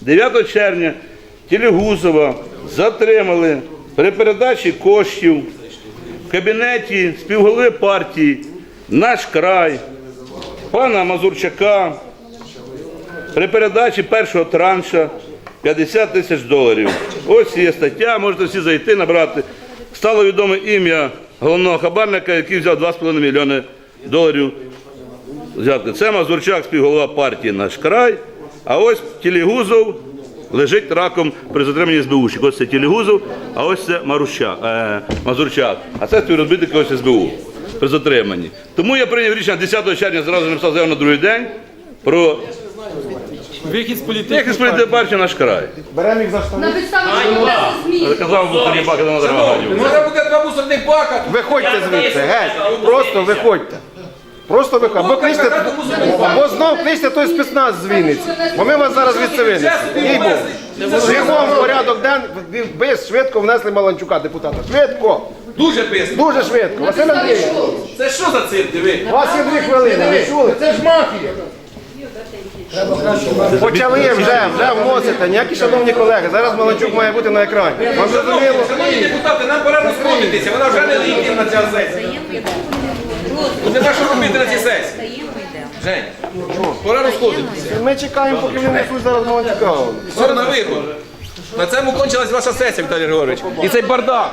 9 червня Тілігузова затримали при передачі коштів в кабінеті співголови партії Наш край пана Мазурчака при передачі першого транша 50 тисяч доларів. Ось є стаття, можете всі зайти, набрати. Стало відоме ім'я головного хабарника, який взяв 2,5 мільйони доларів. Це Мазурчак, співголова партії Наш край. А ось Тілігузов лежить раком при затриманні СБУшник. Ось це Тілігузов, а ось це Марущак, е, Мазурчак. А це співробітник ось СБУ при затриманні. Тому я прийняв рішення 10 червня зразу написав заяву на другий день про Вихід з політики. як ісполітична партія наш край. Беремо їх за штани. На підставі чого ЗМІ. Казав Бухарі Бака на Драганів. Може буде два мусорних бака. Виходьте звідси, геть. Просто виходьте. Просто виходьте. Або кличте, або знов кличте той спецназ з Вінниці. Бо ми вас зараз відсевили. Їй Бігом в порядок ден, ви швидко внесли Маланчука, депутата. Швидко. Дуже писно. Дуже швидко. Василь Андрійович, Це що за цирк, диви? у вас є дві хвилини. Ви чули? Це ж мафія. Почали вже, вже вносите. Ніякі шановні колеги. Зараз Маланчук має бути на екрані. Вам зрозуміло? Шановні депутати, нам пора розходитися. Вона вже не легітимна ця сесія. Робити на цій сесії. Жень, пора розходитися. Ми чекаємо, поки вони внесуть зараз Маланчука. Все на виход. На цьому кончилась ваша сесія, Віталій Григорович. І цей бардак.